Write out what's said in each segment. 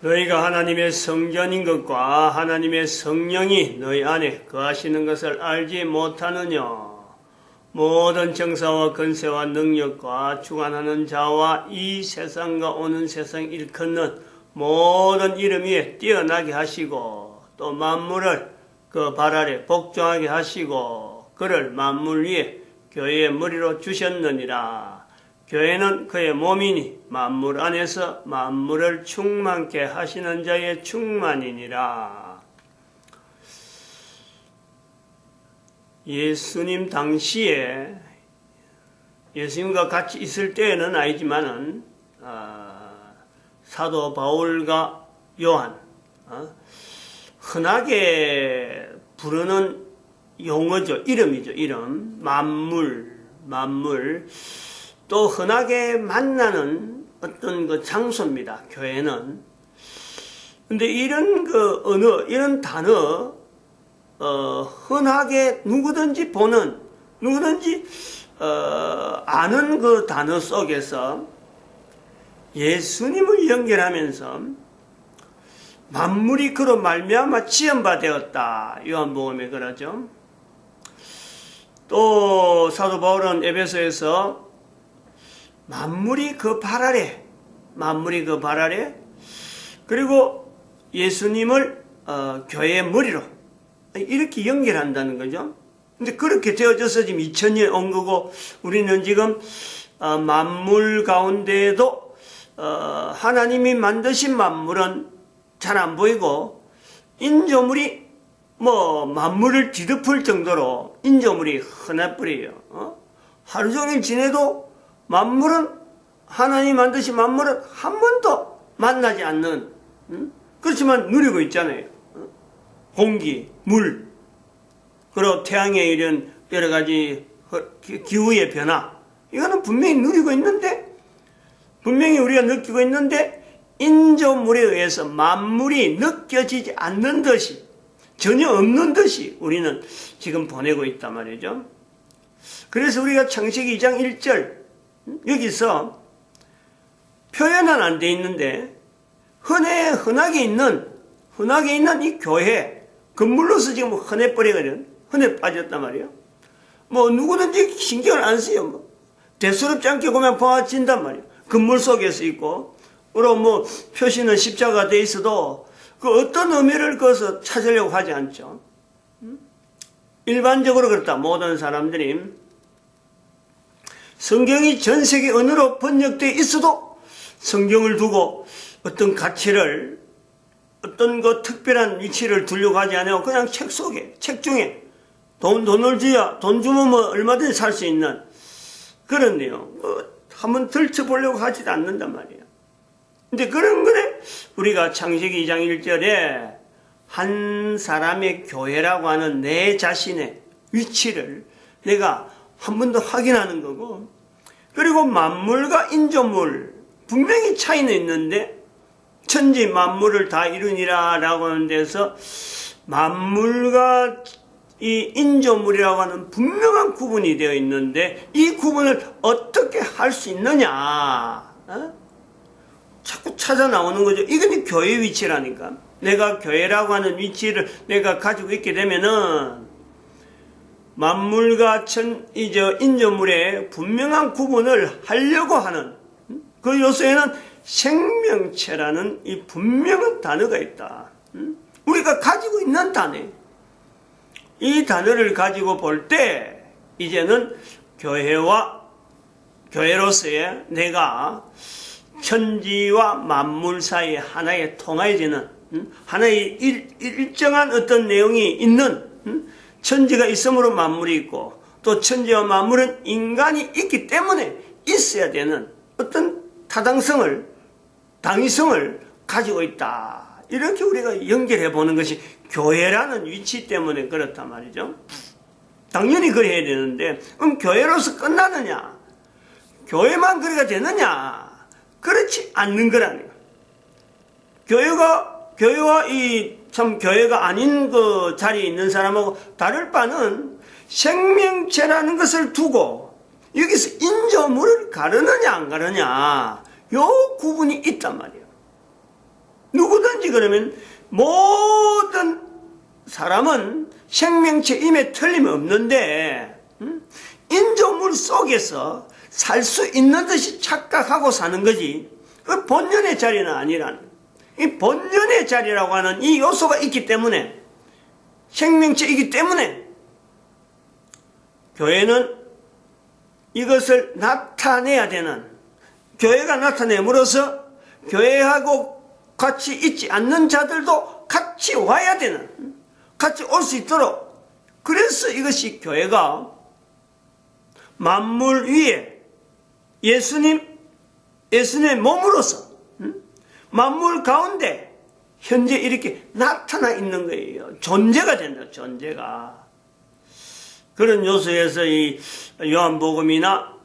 너희가 하나님의 성전인 것과 하나님의 성령이 너희 안에 거하시는 것을 알지 못하느냐? 모든 정사와 건세와 능력과 주관하는 자와 이 세상과 오는 세상 일컫는 모든 이름 위에 뛰어나게 하시고 또 만물을 그 발 아래 복종하게 하시고 그를 만물 위에 교회의 머리로 주셨느니라. 교회는 그의 몸이니 만물 안에서 만물을 충만케 하시는 자의 충만이니라. 예수님 당시에 예수님과 같이 있을 때는 아니지만은 아, 사도 바울과 요한 어, 흔하게 부르는 용어죠. 이름이죠. 이름. 만물 만물 또 흔하게 만나는 어떤 그 장소입니다. 교회는. 근데 이런 그 언어, 이런 단어, 어, 흔하게 누구든지 보는, 누구든지, 어, 아는 그 단어 속에서 예수님을 연결하면서 만물이 그로 말미암아 지연바 되었다. 요한복음에 그러죠. 또 사도 바울은 에베소에서 만물이 그 발 아래, 만물이 그 발 아래, 그리고 예수님을 어, 교회의 머리로 이렇게 연결한다는 거죠. 근데 그렇게 되어져서 지금 2000년 온 거고 우리는 지금 어, 만물 가운데에도 어, 하나님이 만드신 만물은 잘 안 보이고 인조물이 뭐 만물을 뒤덮을 정도로 인조물이 흔해버려요. 어? 하루 종일 지내도 만물은 하나님 만드신 만물은 한 번도 만나지 않는 음? 그렇지만 누리고 있잖아요. 어? 공기, 물, 그리고 태양의 이런 여러 가지 기후의 변화 이거는 분명히 누리고 있는데 분명히 우리가 느끼고 있는데 인조물에 의해서 만물이 느껴지지 않는 듯이 전혀 없는 듯이 우리는 지금 보내고 있단 말이죠. 그래서 우리가 창세기 2장 1절 여기서 표현은 안 돼 있는데 흔해 흔하게 있는 흔하게 있는 이 교회 건물로서 지금 흔해 버리거든 흔해 빠졌단 말이에요. 뭐 누구든지 신경을 안 써요. 뭐. 대수롭지 않게 보면 보아진단 말이에요. 건물 속에서 있고 그리고 뭐 표시는 십자가 돼 있어도 그 어떤 의미를 거기서 찾으려고 하지 않죠. 일반적으로 그렇다. 모든 사람들이 성경이 전 세계 언어로 번역되어 있어도 성경을 두고 어떤 가치를 어떤 그 특별한 위치를 두려고 하지 않아요. 그냥 책 속에, 책 중에 돈, 돈을 줘야 돈 주면 뭐 얼마든지 살 수 있는 그런 내용. 뭐 한번 들춰보려고 하지도 않는단 말이에요. 근데 그런 거에 우리가 창세기 2장 1절에 한 사람의 교회라고 하는 내 자신의 위치를 내가 한 번 더 확인하는 거고 그리고 만물과 인조물 분명히 차이는 있는데 천지 만물을 다 이루니라 라고 하는 데서 만물과 이 인조물이라고 하는 분명한 구분이 되어 있는데 이 구분을 어떻게 할 수 있느냐? 어? 자꾸 찾아 나오는 거죠. 이건 교회 위치라니까. 내가 교회라고 하는 위치를 내가 가지고 있게 되면은 만물과 천, 이제 인조물의 분명한 구분을 하려고 하는 그 요소에는 생명체라는 이 분명한 단어가 있다. 우리가 가지고 있는 단어. 이 단어를 가지고 볼 때 이제는 교회와 교회로서의 내가 천지와 만물 사이에 하나의 통하여지는 하나의 일, 일정한 어떤 내용이 있는 천지가 있으므로 만물이 있고 또 천지와 만물은 인간이 있기 때문에 있어야 되는 어떤 타당성을 당위성을 가지고 있다. 이렇게 우리가 연결해 보는 것이 교회라는 위치 때문에 그렇단 말이죠. 당연히 그래야 되는데 그럼 교회로서 끝나느냐? 교회만 그래가 되느냐? 그렇지 않는 거라는 거. 교회가 교회와 이 참 교회가 아닌 그 자리에 있는 사람하고 다를 바는 생명체라는 것을 두고 여기서 인조물을 가르느냐 안 가르냐 요 구분이 있단 말이에요. 누구든지 그러면 모든 사람은 생명체임에 틀림없는데 음? 인조물 속에서 살 수 있는 듯이 착각하고 사는 거지 그 본연의 자리는 아니라는 이 본연의 자리라고 하는 이 요소가 있기 때문에 생명체이기 때문에 교회는 이것을 나타내야 되는 교회가 나타냄으로써 교회하고 같이 있지 않는 자들도 같이 와야 되는 같이 올 수 있도록 그래서 이것이 교회가 만물 위에 예수님 예수님의 몸으로서 음? 만물 가운데 현재 이렇게 나타나 있는 거예요. 존재가 된다. 존재가 그런 요소에서 이 요한복음이나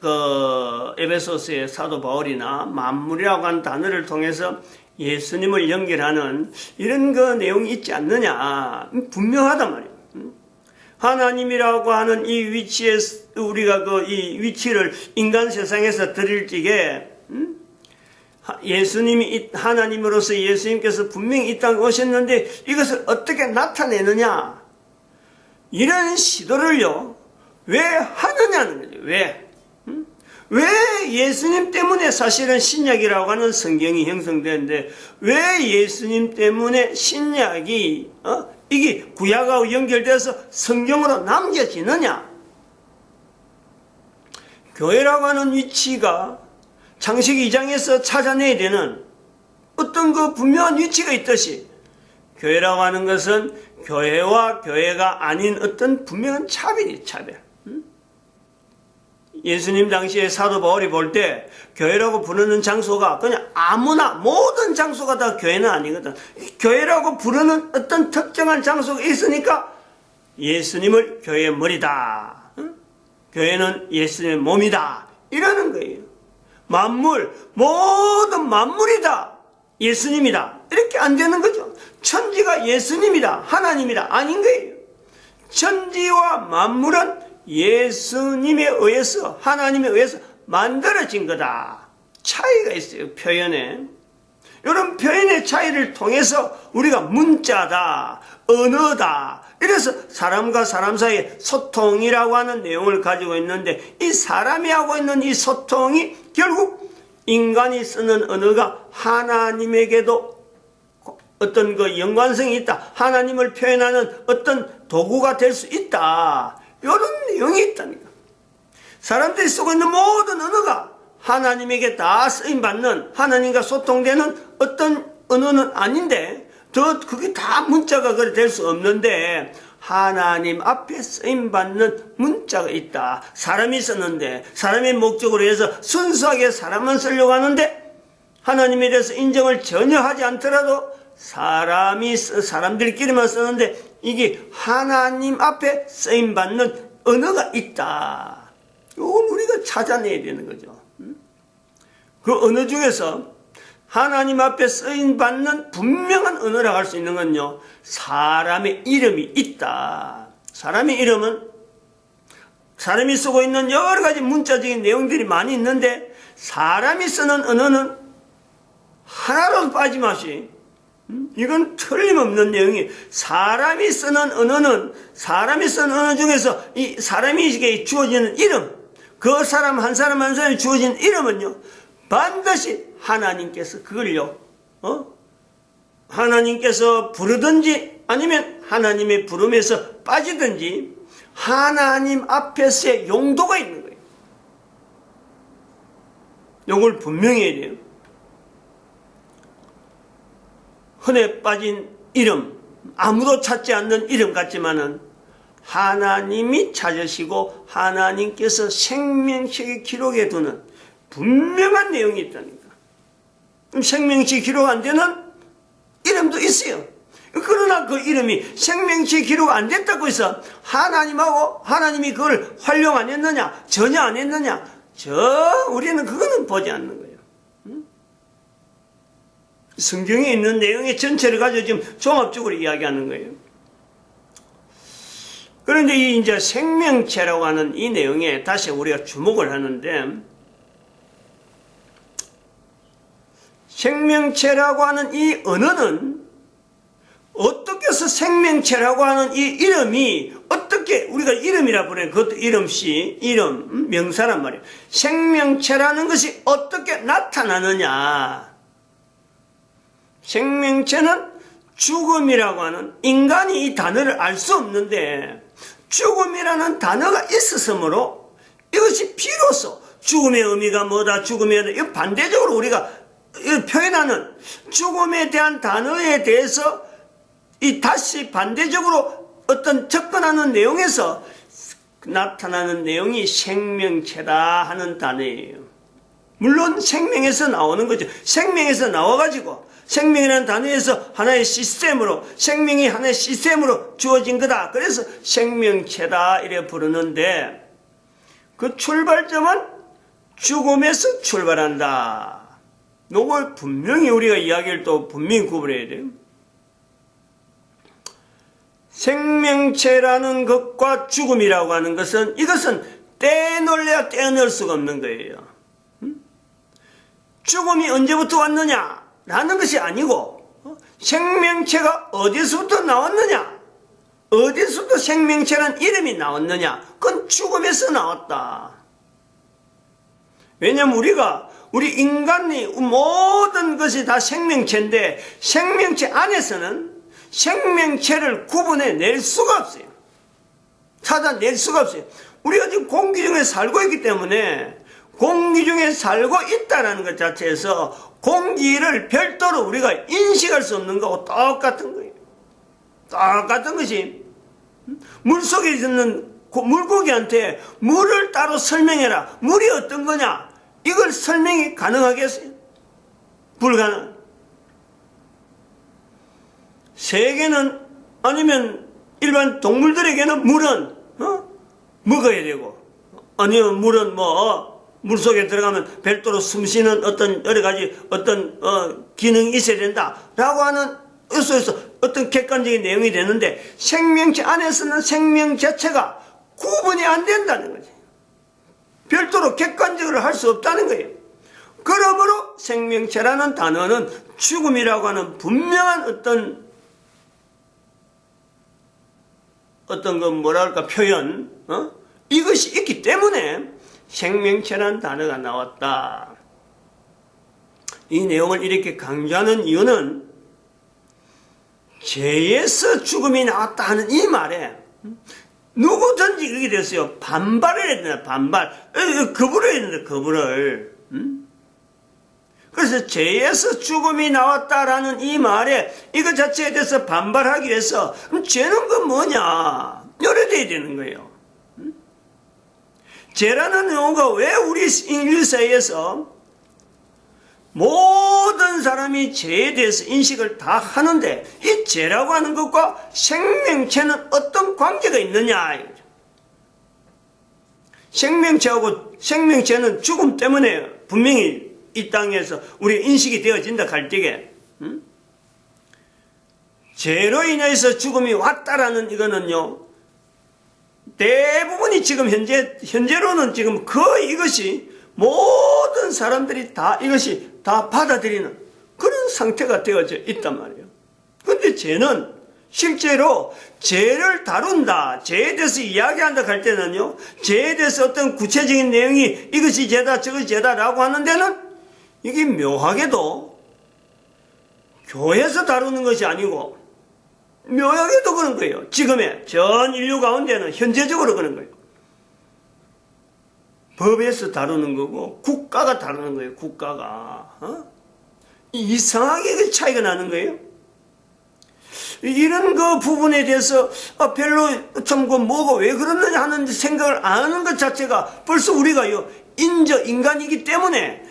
그 에베소스의 사도 바울이나 만물이라고 하는 단어를 통해서 예수님을 연결하는 이런 그 내용이 있지 않느냐 분명하단 말이에요. 하나님이라고 하는 이 위치에 우리가 그 이 위치를 인간 세상에서 드릴 적에 음? 예수님이 하나님으로서 예수님께서 분명히 이 땅에 오셨는데 이것을 어떻게 나타내느냐 이런 시도를요 왜 하느냐는 거죠 왜왜 예수님 때문에 사실은 신약이라고 하는 성경이 형성되는데 왜 예수님 때문에 신약이 어? 이게 구약하고 연결돼서 성경으로 남겨지느냐? 교회라고 하는 위치가 창세기 2장에서 찾아내야 되는 어떤 그 분명한 위치가 있듯이 교회라고 하는 것은 교회와 교회가 아닌 어떤 분명한 차별이 차별. 예수님 당시에 사도 바울이 볼 때 교회라고 부르는 장소가 그냥 아무나 모든 장소가 다 교회는 아니거든. 교회라고 부르는 어떤 특정한 장소가 있으니까 예수님을 교회의 머리다. 응? 교회는 예수님의 몸이다. 이러는 거예요. 만물, 모든 만물이 다. 예수님이다. 이렇게 안 되는 거죠. 천지가 예수님이다. 하나님이다. 아닌 거예요. 천지와 만물은 예수님에 의해서 하나님에 의해서 만들어진 거다. 차이가 있어요. 표현에. 이런 표현의 차이를 통해서 우리가 문자다, 언어다. 이래서 사람과 사람 사이에 소통이라고 하는 내용을 가지고 있는데 이 사람이 하고 있는 이 소통이 결국 인간이 쓰는 언어가 하나님에게도 어떤 그 연관성이 있다. 하나님을 표현하는 어떤 도구가 될 수 있다. 이런 내용이 있다니까. 사람들이 쓰고 있는 모든 언어가 하나님에게 다 쓰임받는 하나님과 소통되는 어떤 언어는 아닌데 더 그게 다 문자가 그래 될 수 없는데 하나님 앞에 쓰임받는 문자가 있다. 사람이 썼는데 사람의 목적으로 해서 순수하게 사람만 쓰려고 하는데 하나님에 대해서 인정을 전혀 하지 않더라도 사람이 사람들끼리만 쓰는데 이게 하나님 앞에 쓰임 받는 언어가 있다. 이건 우리가 찾아내야 되는 거죠. 그 언어 중에서 하나님 앞에 쓰임 받는 분명한 언어라고 할 수 있는 건요. 사람의 이름이 있다. 사람의 이름은 사람이 쓰고 있는 여러 가지 문자적인 내용들이 많이 있는데 사람이 쓰는 언어는 하나도 빠짐없이 이건 틀림없는 내용이 사람이 쓰는 언어는 사람이 쓰는 언어 중에서 이 사람에게 주어지는 이름 그 사람 한 사람 한 사람이 주어진 이름은요 반드시 하나님께서 그걸요 어? 하나님께서 부르든지 아니면 하나님의 부름에서 빠지든지 하나님 앞에서의 용도가 있는 거예요. 이걸 분명히 해야 돼요. 흔해 빠진 이름, 아무도 찾지 않는 이름 같지만은 하나님이 찾으시고 하나님께서 생명책의 기록에 두는 분명한 내용이 있다니까. 생명책 기록 안 되는 이름도 있어요. 그러나 그 이름이 생명체 기록 안 됐다고 해서 하나님하고 하나님이 그걸 활용 안 했느냐? 전혀 안 했느냐? 저 우리는 그거는 보지 않는 거예요. 응? 성경에 있는 내용의 전체를 가지고 지금 종합적으로 이야기하는 거예요. 그런데 이 이제 생명체라고 하는 이 내용에 다시 우리가 주목을 하는데 생명체라고 하는 이 언어는 어떻게 해서 생명체라고 하는 이 이름이 어떻게 우리가 이름이라 부르는 그것도 이름씨 이름 음, 명사란 말이에요. 생명체라는 것이 어떻게 나타나느냐? 생명체는 죽음이라고 하는 인간이 이 단어를 알 수 없는데 죽음이라는 단어가 있었으므로 이것이 비로소 죽음의 의미가 뭐다 죽음에 대한 반대적으로 우리가 표현하는 죽음에 대한 단어에 대해서 이 다시 반대적으로 어떤 접근하는 내용에서 나타나는 내용이 생명체다 하는 단어예요. 물론 생명에서 나오는 거죠. 생명에서 나와가지고 생명이라는 단어에서 하나의 시스템으로 생명이 하나의 시스템으로 주어진 거다. 그래서 생명체다 이래 부르는데 그 출발점은 죽음에서 출발한다. 요걸 분명히 우리가 이야기를 또 분명히 구분해야 돼요. 생명체라는 것과 죽음이라고 하는 것은 이것은 떼놓을래야 떼어넣을 수가 없는 거예요. 음? 죽음이 언제부터 왔느냐? 라는 것이 아니고 어? 생명체가 어디서부터 나왔느냐? 어디서부터 생명체란 이름이 나왔느냐? 그건 죽음에서 나왔다. 왜냐하면 우리가 우리 인간이 모든 것이 다 생명체인데 생명체 안에서는 생명체를 구분해 낼 수가 없어요. 찾아낼 수가 없어요. 우리가 지금 공기 중에 살고 있기 때문에 공기 중에 살고 있다는 것 자체에서 공기를 별도로 우리가 인식할 수 없는 거하고 똑같은 거예요. 똑같은 것이 물 속에 있는 물고기한테 물을 따로 설명해라. 물이 어떤 거냐? 이걸 설명이 가능하겠어요? 불가능. 세계는 아니면 일반 동물들에게는 물은 어? 먹어야 되고 아니면 물은 뭐 물속에 들어가면 별도로 숨쉬는 어떤 여러 가지 어떤 어, 기능이 있어야 된다라고 하는 의소에서 어떤 객관적인 내용이 되는데 생명체 안에서는 생명 자체가 구분이 안 된다는 거지. 별도로 객관적으로 할 수 없다는 거예요. 그러므로 생명체라는 단어는 죽음이라고 하는 분명한 어떤 어떤 그 뭐랄까 표현 어? 이것이 있기 때문에 생명체란 단어가 나왔다. 이 내용을 이렇게 강조하는 이유는 죄에서 죽음이 나왔다 하는 이 말에 누구든지 그게 됐어요. 반발을 해야 된다. 반발. 거부를 된다. 거부를. 그래서 죄에서 죽음이 나왔다라는 이 말에 이것 자체에 대해서 반발하기 위해서 죄는 그 뭐냐? 열어야 되는 거예요. 죄라는 용어가 왜 우리 인류 사이에서 모든 사람이 죄에 대해서 인식을 다 하는데 이 죄라고 하는 것과 생명체는 어떤 관계가 있느냐? 생명체하고 생명체는 죽음 때문에 분명히 이 땅에서 우리 인식이 되어진다 갈 음? 죄로 인해서 죽음이 왔다라는 이거는요 대부분이 지금 현재 현재로는 지금 거의 이것이 모든 사람들이 다 이것이 다 받아들이는 그런 상태가 되어져 있단 말이에요. 근데 죄는 실제로 죄를 다룬다, 죄에 대해서 이야기한다 할 때는요, 죄에 대해서 어떤 구체적인 내용이 이것이 죄다, 저것이 죄다라고 하는 데는 이게 묘하게도 교회에서 다루는 것이 아니고 묘하게도 그런 거예요. 지금의 전 인류 가운데는 현재적으로 그런 거예요. 법에서 다루는 거고 국가가 다루는 거예요. 국가가 어? 이상하게 그 차이가 나는 거예요. 이런 그 부분에 대해서 아, 별로 참그 뭐가 왜 그러느냐 하는 생각을 안 하는 것 자체가 벌써 우리가요 인저 인간이기 때문에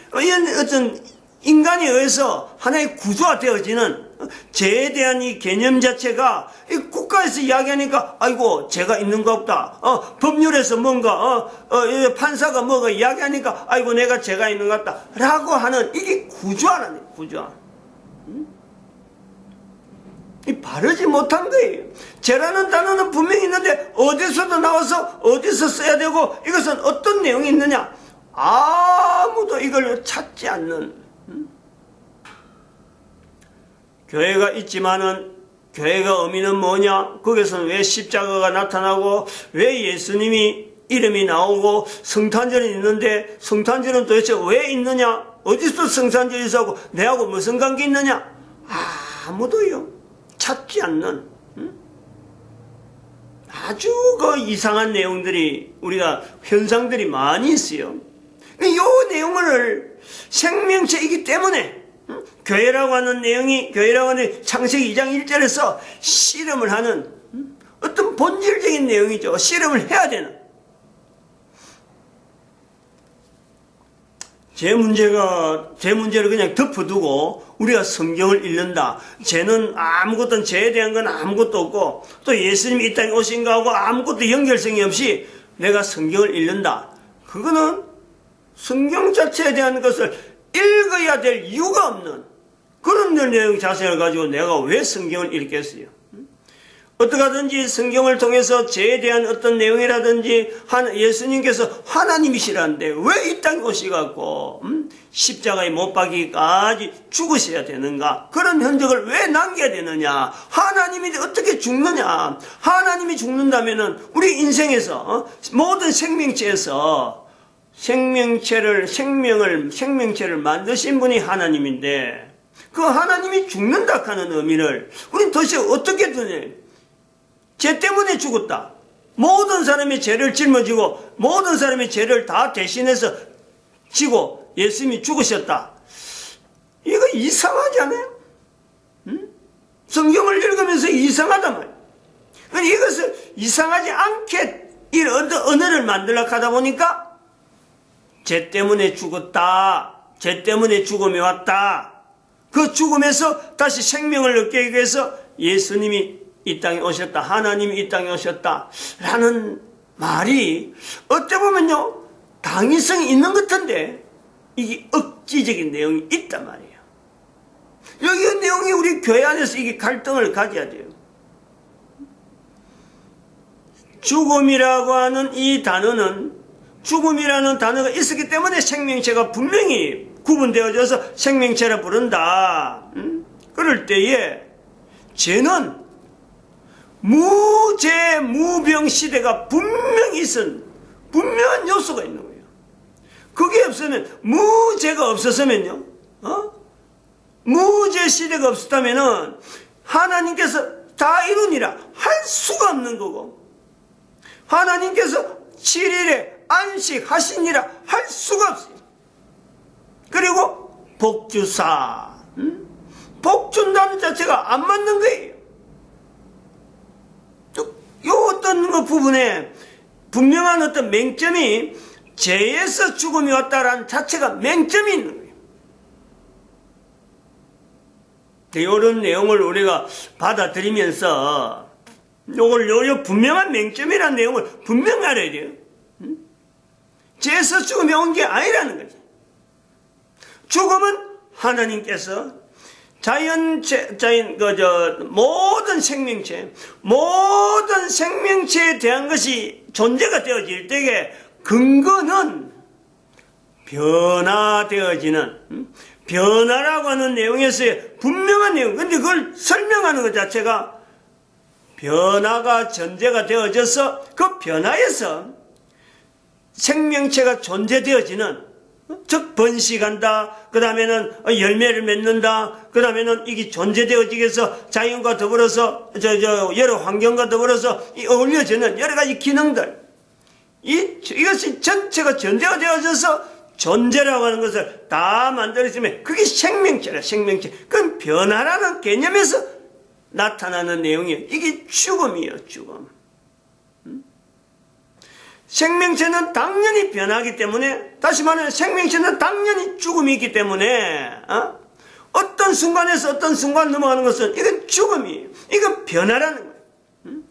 어떤 인간에 의해서 하나의 구조화 되어지는 어, 죄에 대한 이 개념 자체가 이 국가에서 이야기하니까 아이고 죄가 있는 것 없다. 어, 법률에서 뭔가 어, 어, 이 판사가 뭐가 이야기하니까 아이고 내가 죄가 있는 것 같다. 라고 하는 이게 구조화라는 구조화. 음? 이 바르지 못한 거예요. 죄라는 단어는 분명히 있는데 어디서도 나와서 어디서 써야 되고 이것은 어떤 내용이 있느냐 아무도 이걸 찾지 않는 음? 교회가 있지만은 교회가 의미는 뭐냐? 거기서는 왜 십자가가 나타나고 왜 예수님이 이름이 나오고 성탄절이 있는데 성탄절은 도대체 왜 있느냐? 어디서 성탄절이 있어고 내하고 무슨 관계 있느냐? 아무도요 찾지 않는 음? 아주 그 이상한 내용들이 우리가 현상들이 많이 있어요. 이 내용을 생명체이기 때문에 음? 교회라고 하는 내용이 교회라고 하는 창세기 2장 1절에서 씨름을 하는 음? 어떤 본질적인 내용이죠. 씨름을 해야 되는. 제 문제가 제 문제를 그냥 덮어두고 우리가 성경을 읽는다. 쟤는 아무것도 죄에 대한 건 아무것도 없고 또 예수님이 이 땅에 오신 거하고 아무것도 연결성이 없이 내가 성경을 읽는다. 그거는 성경 자체에 대한 것을 읽어야 될 이유가 없는 그런 내용 자세를 가지고 내가 왜 성경을 읽겠어요? 어떻게 하든지 성경을 통해서 죄에 대한 어떤 내용이라든지 예수님께서 하나님이시라는데 왜 이 땅에 오시갖고 음? 십자가에 못 박기까지 죽으셔야 되는가? 그런 흔적을 왜 남겨야 되느냐? 하나님이 어떻게 죽느냐? 하나님이 죽는다면은 우리 인생에서 어? 모든 생명체에서 생명체를 생명을 생명체를 만드신 분이 하나님인데 그 하나님이 죽는다 하는 의미를 우리 도대체 어떻게 드냐? 죄 때문에 죽었다. 모든 사람이 죄를 짊어지고 모든 사람이 죄를 다 대신해서 지고 예수님이 죽으셨다. 이거 이상하지 않아요? 응? 성경을 읽으면서 이상하단 말이에요. 그러니까 이것을 이상하지 않게 이 언어를 만들려고 하다 보니까 죄 때문에 죽었다. 죄 때문에 죽음이 왔다. 그 죽음에서 다시 생명을 얻기 위해서 예수님이 이 땅에 오셨다. 하나님이 이 땅에 오셨다. 라는 말이 어찌 보면요. 당위성이 있는 것 같은데 이게 억지적인 내용이 있단 말이에요. 여기 내용이 우리 교회 안에서 이게 갈등을 가져야 돼요. 죽음이라고 하는 이 단어는 죽음이라는 단어가 있었기 때문에 생명체가 분명히 구분되어져서 생명체라 부른다. 음? 그럴 때에 죄는 무죄 무병 시대가 분명히 있은 분명한 요소가 있는 거예요. 그게 없으면 무죄가 없었으면요. 어? 무죄 시대가 없었다면은 하나님께서 다 이루니라 할 수가 없는 거고 하나님께서 7일에 안식하시니라 할 수가 없어요. 그리고 복주사 음? 복 준다는 자체가 안 맞는 거예요. 요 어떤 그 부분에 분명한 어떤 맹점이 죄에서 죽음이 왔다라는 자체가 맹점이 있는 거예요. 이런 내용을 우리가 받아들이면서 요걸 요, 분명한 맹점이라는 내용을 분명히 알아야 돼요. 죄에서 죽음이 온 게 아니라는 거죠. 죽음은 하나님께서 자연체, 자연, 그, 저, 모든 생명체, 모든 생명체에 대한 것이 존재가 되어질 때에 근거는 변화되어지는, 음? 변화라고 하는 내용에서의 분명한 내용. 근데 그걸 설명하는 것 자체가 변화가 전제가 되어져서 그 변화에서 생명체가 존재되어지는 즉 번식한다. 그 다음에는 열매를 맺는다. 그 다음에는 이게 존재되어지기 위해서 자연과 더불어서 저, 저 여러 환경과 더불어서 어울려지는 여러 가지 기능들. 이, 이것이 전체가 전제가 되어져서 존재라고 하는 것을 다 만들어지면 그게 생명체라, 생명체. 그건 변화라는 개념에서 나타나는 내용이에요. 이게 죽음이에요, 죽음. 생명체는 당연히 변하기 때문에 다시 말하면 생명체는 당연히 죽음이 있기 때문에 어? 어떤 순간에서 어떤 순간 넘어가는 것은 이건 죽음이에요. 이건 변화라는 거예요. 음?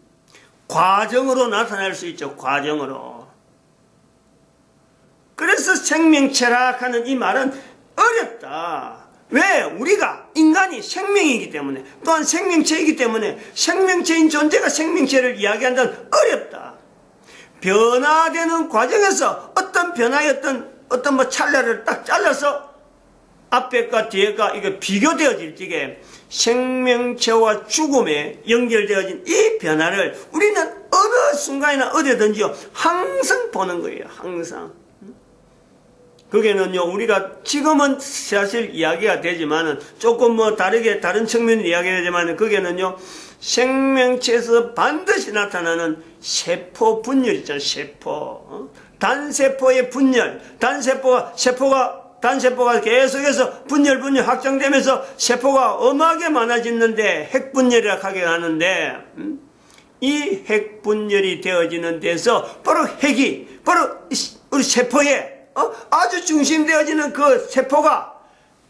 과정으로 나타날 수 있죠. 과정으로. 그래서 생명체락하는 이 말은 어렵다. 왜? 우리가 인간이 생명이기 때문에 또한 생명체이기 때문에 생명체인 존재가 생명체를 이야기한다는 어렵다. 변화되는 과정에서 어떤 변화였던 어떤 뭐 찰나를 딱 잘라서 앞에과 뒤에가 이게 비교되어질 적에 생명체와 죽음에 연결되어진 이 변화를 우리는 어느 순간이나 어디든지요 항상 보는 거예요. 항상. 그게는요 우리가 지금은 사실 이야기가 되지만은 조금 뭐 다르게 다른 측면을 이야기하지만은 그게는요 생명체에서 반드시 나타나는 세포 분열 있잖아요 세포 어? 단세포의 분열 단세포가 세포가 단세포가 계속해서 분열 분열 확장되면서 세포가 엄하게 많아지는데 핵분열이라 하게 하는데 음? 이 핵분열이 되어지는 데서 바로 핵이 바로 우리 세포에 어? 아주 중심되어지는 그 세포가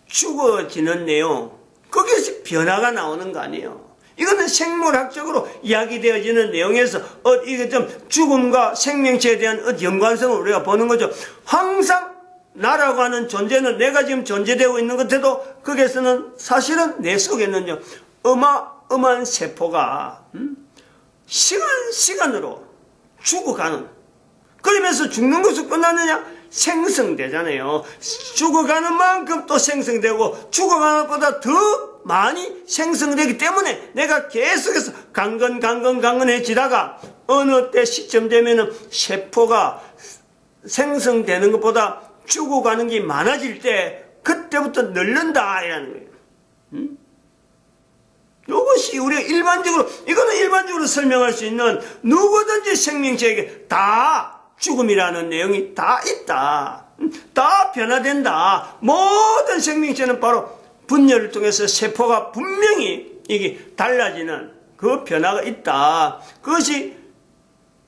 죽어지는 내용 거기에서 변화가 나오는 거 아니에요. 이거는 생물학적으로 이야기되어지는 내용에서 어, 이게 좀 죽음과 생명체에 대한 어, 연관성을 우리가 보는 거죠. 항상 나라고 하는 존재는 내가 지금 존재되고 있는 것에도 거기에서는 사실은 내 속에는요 어마어마한 세포가 음? 시간 시간으로 죽어가는 그러면서 죽는 것이 끝났느냐? 생성되잖아요. 죽어가는 만큼 또 생성되고 죽어가는 것보다 더 많이 생성되기 때문에 내가 계속해서 강건 강건 강건해지다가 어느 때 시점 되면은 세포가 생성되는 것보다 죽어가는 게 많아질 때 그때부터 늘른다 이라는 거예요. 음? 이것이 우리가 일반적으로 이거는 일반적으로 설명할 수 있는 누구든지 생명체에게 다 죽음이라는 내용이 다 있다. 음, 다 변화된다. 모든 생명체는 바로 분열을 통해서 세포가 분명히 이게 달라지는 그 변화가 있다. 그것이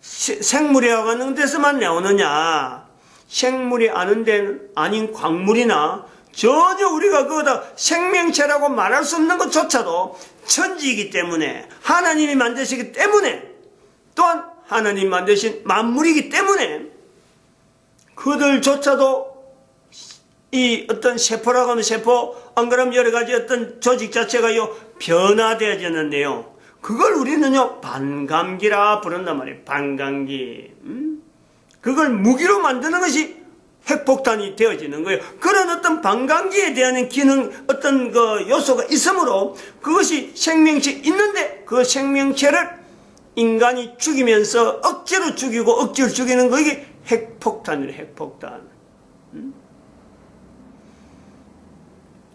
생물이라고 하는 데서만 나오느냐. 생물이 아는 데는 아닌 광물이나 전혀 우리가 그거다 생명체라고 말할 수 없는 것조차도 천지이기 때문에 하나님이 만드시기 때문에 또한 하나님 만드신 만물이기 때문에 그들조차도 이 어떤 세포라고 하면 세포 안 그러면 여러 가지 어떤 조직 자체가요 변화되어지는 내용 그걸 우리는요 반감기라 부른단 말이에요 반감기 음? 그걸 무기로 만드는 것이 핵폭탄이 되어지는 거예요. 그런 어떤 반감기에 대한 기능, 어떤 그 요소가 있으므로 그것이 생명체 있는데 그 생명체를 인간이 죽이면서 억지로 죽이고 억지로 죽이는 것이 핵폭탄이래, 핵폭탄. 음?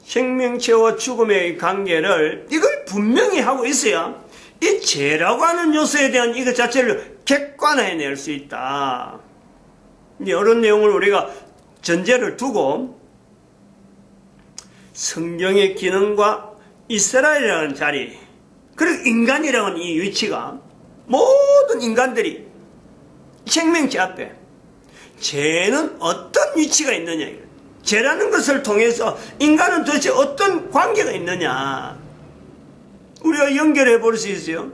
생명체와 죽음의 관계를 이걸 분명히 하고 있어야 이 죄라고 하는 요소에 대한 이것 자체를 객관화해낼 수 있다. 이런 내용을 우리가 전제를 두고 성경의 기능과 이스라엘이라는 자리, 그리고 인간이라는 이 위치가 모든 인간들이 생명체 앞에 죄는 어떤 위치가 있느냐. 죄라는 것을 통해서 인간은 도대체 어떤 관계가 있느냐. 우리가 연결해 볼 수 있어요.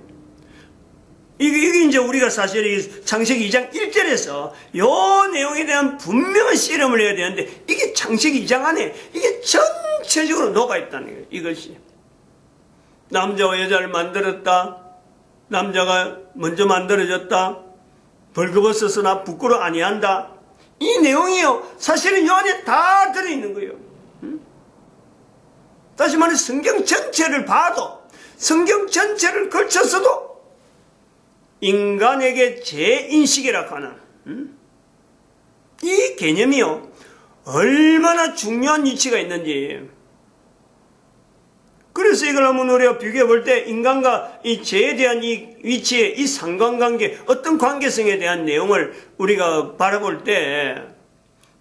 이게, 이게 이제 우리가 사실 이 창세기 2장 1절에서 요 내용에 대한 분명한 씨름을 해야 되는데 이게 창세기 2장 안에 이게 전체적으로 녹아있다는 거예요. 이것이. 남자와 여자를 만들었다. 남자가 먼저 만들어졌다. 벌거벗었으나 부끄러 아니한다. 이 내용이요. 사실은 요 안에 다 들어있는 거예요. 다시 말해 성경 전체를 봐도 성경 전체를 걸쳐서도 인간에게 재인식이라고 하는 음? 이 개념이요 얼마나 중요한 위치가 있는지 그래서 이걸 한번 우리가 비교해 볼 때 인간과 이 죄에 대한 이 위치의 이 상관관계 어떤 관계성에 대한 내용을 우리가 바라볼 때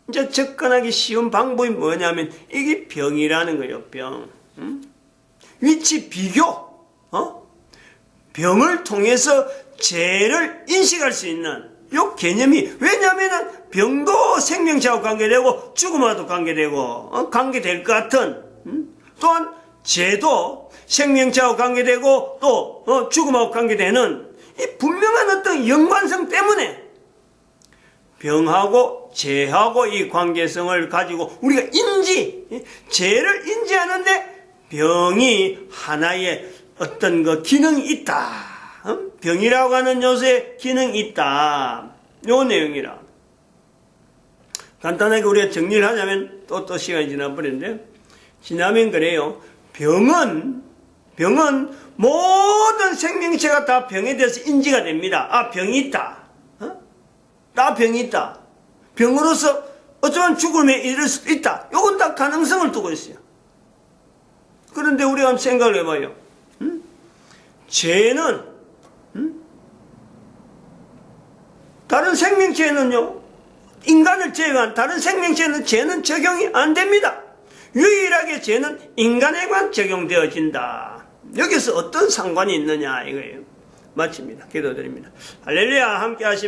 이제 접근하기 쉬운 방법이 뭐냐면 이게 병이라는 거예요 병 음? 위치 비교 어? 병을 통해서 죄를 인식할 수 있는 요 개념이 왜냐하면 병도 생명체하고 관계되고 죽음하고도 관계되고 어? 관계될 것 같은 음? 또한 죄도 생명체하고 관계되고 또 어, 죽음하고 관계되는 이 분명한 어떤 연관성 때문에 병하고 죄하고 이 관계성을 가지고 우리가 인지, 죄를 인지하는데 병이 하나의 어떤 그 기능이 있다. 어? 병이라고 하는 요소에 기능이 있다. 요 내용이라. 간단하게 우리가 정리를 하자면 또 또 시간이 지나버렸는데 지나면 그래요. 병은 병은 모든 생명체가 다 병에 대해서 인지가 됩니다. 아 병이 있다. 어? 나 병이 있다. 병으로서 어쩌면 죽음에 이를 수도 있다. 요건 다 가능성을 두고 있어요. 그런데 우리가 한번 생각을 해봐요. 음? 죄는 음? 다른 생명체는요. 인간을 제외한 다른 생명체는 죄는 적용이 안 됩니다. 유일하게 죄는 인간에만 적용되어진다. 여기서 어떤 상관이 있느냐 이거예요. 마칩니다. 기도드립니다. 할렐루야 함께 하시